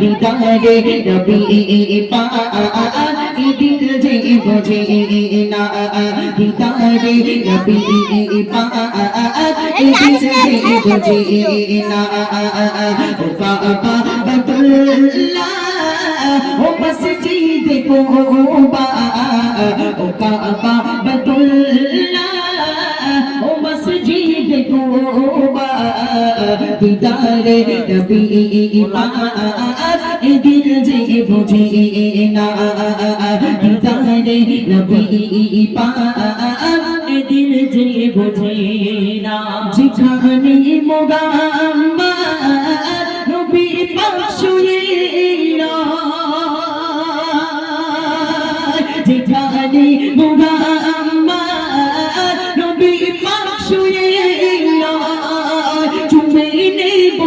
দিদারে নবী পাক দিল যে বোঝে না দিদারে নবী পাক দিল যে বোঝে না ও বাবা বদুল্লাহ ও মসজিদ কোবা ও বাবা দিদারে নবী পাক দিল যে বোঝে না। দিদারে নবী পাক দিল যে বোঝে না। যেখানে মোগাম্মা নবী পাক শুয়ে যেখানে মোগাম্মা নেব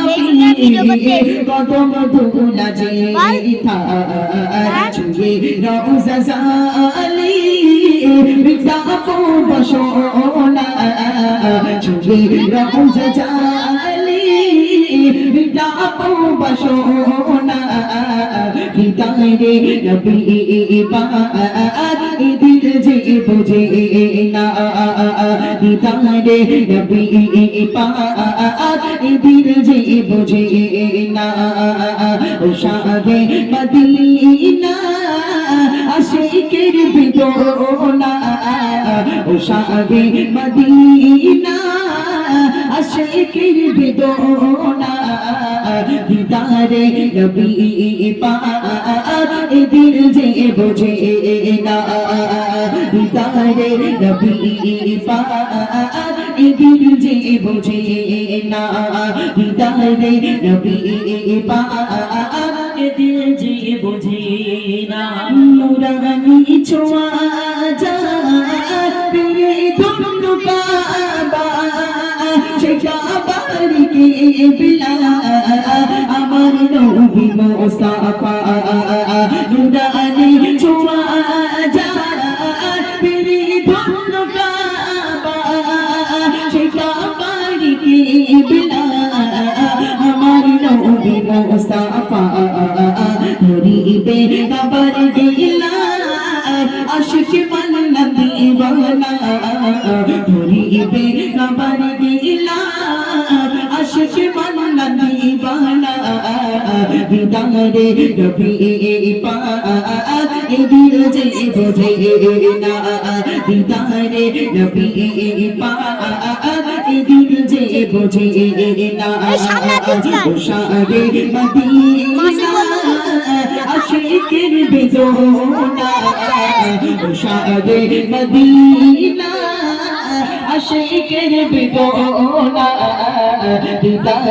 আমি কদম দোলা যে চুয়ে রওজা জালি বিদাপো বসোনা চুয়ে রওজা জালি বিদাপো বসোনা হৃদয়ে নবী পাক দিল যে বুঝে না হৃদয়ে নবী পাক দিল যে বুঝে না ও শাহে মদিনা আশিকের বিদোনা ও শাহে মদিনা আশিকের বিদোনা দিদারে নবী পাক দিল যে বোঝে না। দিদারে নবী পাক দিল যে বোঝে না। দিদারে নবী পাক দিল যে বোঝে, না। নুরানি ছোঁয়া যা প্রিয় ধনু কাবা সে কাবারিকে বিলা আমার নবী মোস্তাফা। কাবারিকে বিলা আমার নবী মোস্তাফা হরিবে কবর দিলা আশিক মন দিবানা হরিবে কবর দিলা দিদারে রবি পাক দিল যে বোঝে না দিদারে রবি পাক দিল যে বোঝে না শাহে মদিনা আশিকের বেদনা আশিকের বেদনা